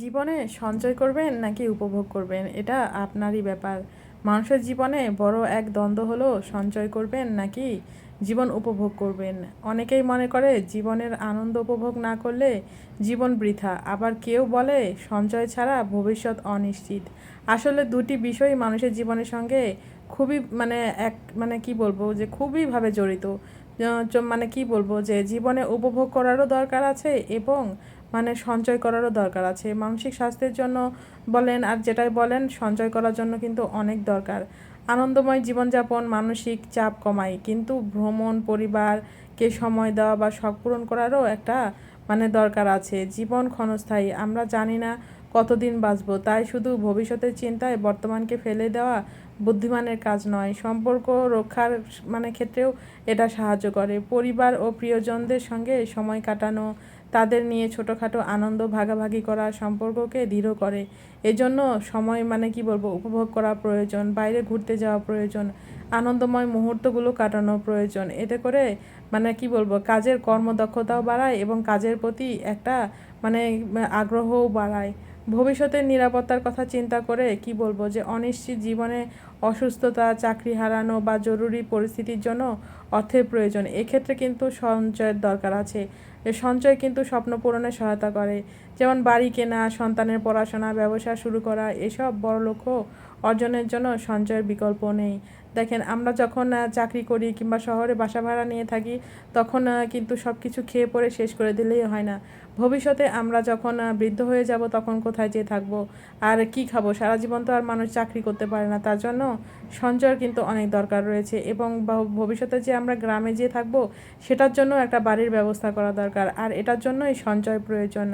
জীবনে সঞ্চয় করবেন নাকি উপভোগ করবেন? এটা আপনারই ব্যাপার। মানুষের জীবনে বড় এক দ্বন্দ্ব হলো সঞ্চয় করবেন নাকি জীবন উপভোগ করবেন? অনেকেই মনে করে জীবনের আনন্দ উপভোগ না করলে জীবন বৃথা। আবার কেউ বলে সঞ্চয় ছাড়া ভবিষ্যৎ অনিশ্চিত। আসলে দুটি বিষয় মানুষের জীবনের সঙ্গে খুবই মানে এক মানে কি বলব যে খুবইভাবে জড়িত। মানে কি বলব যে জীবনে উপভোগ করারও দরকার আছে এবং মানে সঞ্চয় করারও দরকার আছে। মানসিক স্বাস্থ্যের জন্য বলেন আর যেটাই বলেন, সঞ্চয় করার জন্য কিন্তু অনেক দরকার। আনন্দময় জীবনযাপন, মানসিক চাপ কমায় কিন্তু ভ্রমণ, পরিবারকে সময় দেওয়া বা শখ পূরণ করারও একটা মানে দরকার আছে। জীবন ক্ষণস্থায়ী, আমরা জানি না কতদিন বাঁচবো, তাই শুধু ভবিষ্যতের চিন্তায় বর্তমানকে ফেলে দেওয়া বুদ্ধিমানের কাজ নয়। সম্পর্ক রক্ষার মানে ক্ষেত্রেও এটা সাহায্য করে। পরিবার ও প্রিয়জনদের সঙ্গে সময় কাটানো তাদের নিয়ে ছোটোখাটো আনন্দ ভাগাভাগি করা সম্পর্ককে দৃঢ় করে। এজন্য সময় মানে কি বলব, উপভোগ করা প্রয়োজন, বাইরে ঘুরতে যাওয়া প্রয়োজন, আনন্দময় মুহূর্তগুলো কাটানো প্রয়োজন। এতে করে মানে কি বলব, কাজের কর্মদক্ষতাও বাড়ায় এবং কাজের প্রতি একটা মানে আগ্রহও বাড়ায়। ভবিষ্যতের নিরাপত্তার কথা চিন্তা করে কি বলব যে অনিশ্চিত জীবনে অসুস্থতা, চাকরি হারানো বা জরুরি পরিস্থিতির জন্য অর্থের প্রয়োজন। এক্ষেত্রে কিন্তু সঞ্চয়ের দরকার আছে। সঞ্চয় কিন্তু স্বপ্ন পূরণে সহায়তা করে। যেমন বাড়ি কেনা, সন্তানের পড়াশোনা, ব্যবসা শুরু করা, এসব বড় লক্ষ্য অর্জনের জন্য সঞ্চয়ের বিকল্প নেই। দেখেন, আমরা যখন চাকরি করি কিংবা শহরে বাসা ভাড়া নিয়ে থাকি, তখন কিন্তু সব কিছু খেয়ে পরে শেষ করে দিলেই হয় না। ভবিষ্যতে আমরা যখন বৃদ্ধ হয়ে যাব, তখন কোথায় যেয়ে থাকব? আর কি খাব? সারা জীবন তো আর মানুষ চাকরি করতে পারে না। তার জন্য সঞ্চয়ের কিন্তু অনেক দরকার রয়েছে এবং ভবিষ্যতে যে আমরা গ্রামে যেয়ে থাকব, সেটার জন্য একটা বাড়ির ব্যবস্থা করা দরকার। আর এটার জন্যই সঞ্চয় প্রয়োজন।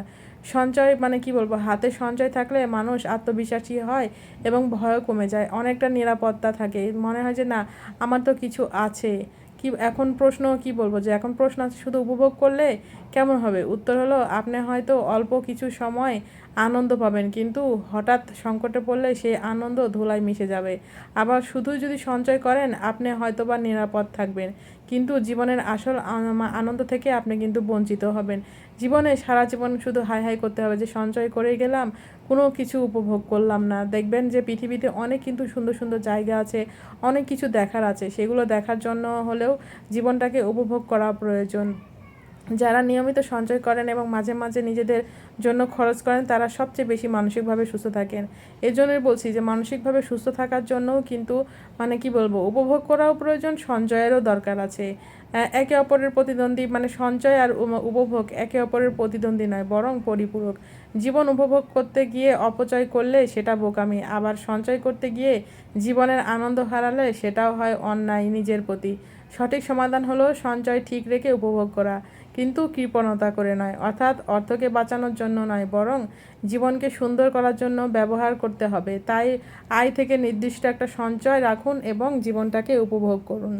সঞ্চয় মানে কি বলব, হাতে সঞ্চয় থাকলে মানুষ আত্মবিশ্বাসী হয় এবং ভয় কমে যায়, অনেকটা নিরাপত্তা থাকে। মনে হয় যে, না, আমার তো কিছু আছে। কি, এখন প্রশ্ন কি বলব? যে এখন প্রশ্ন আছে, শুধু উপভোগ করলে কেমন হবে? উত্তর হলো, আপনি হয়তো অল্প কিছু সময় আনন্দ পাবেন, কিন্তু হঠাৎ সংকটে পড়লে সেই আনন্দ ধুলায় মিশে যাবে। আবার শুধু যদি সঞ্চয় করেন, আপনি হয়তো বা নিরাপদ থাকবেন। কিন্তু জীবনের আসল আন- আনন্দ থেকে আপনি কিন্তু বঞ্চিত হবেন। জীবনে সারা জীবন শুধু হাই হাই করতে হবে যে, সঞ্চয় করে গেলাম, কোনো কিছু উপভোগ করলাম না। দেখবেন যে, পৃথিবীতে অনেক কিন্তু সুন্দর সুন্দর জায়গা আছে, অনেক কিছু দেখার আছে। সেগুলো দেখার জন্য হলেও জীবনটাকে উপভোগ করা প্রয়োজন। যারা নিয়মিত সঞ্চয় করেন এবং মাঝে মাঝে নিজেদের জন্য খরচ করেন, তারা সবচেয়ে বেশি মানসিকভাবে সুস্থ থাকেন। এই জন্যই বলছি যে, মানসিকভাবে সুস্থ থাকার জন্যও কিন্তু মানে কি বলব, উপভোগ করাও প্রয়োজন, সঞ্চয়েরও দরকার আছে। একে অপরের প্রতিদ্বন্দ্বী মানে সঞ্চয় আর উপভোগ একে অপরের প্রতিদ্বন্দ্বী নয়, বরং পরিপূরক। জীবন উপভোগ করতে গিয়ে অপচয় করলে সেটা বোকামি, আবার সঞ্চয় করতে গিয়ে জীবনের আনন্দ হারালে সেটাও হয় অন্যায় নিজের প্রতি। সঠিক সমাধান হলো সঞ্চয় ঠিক রেখে উপভোগ করা, কিন্তু কৃপণতা করে নয়, অর্থাৎ অর্থকে বাঁচানোর জন্য নয়, বরং জীবনকে সুন্দর করার জন্য ব্যবহার করতে হবে। তাই আয় থেকে নির্দিষ্ট একটা সঞ্চয় রাখুন এবং জীবনটাকে উপভোগ করুন।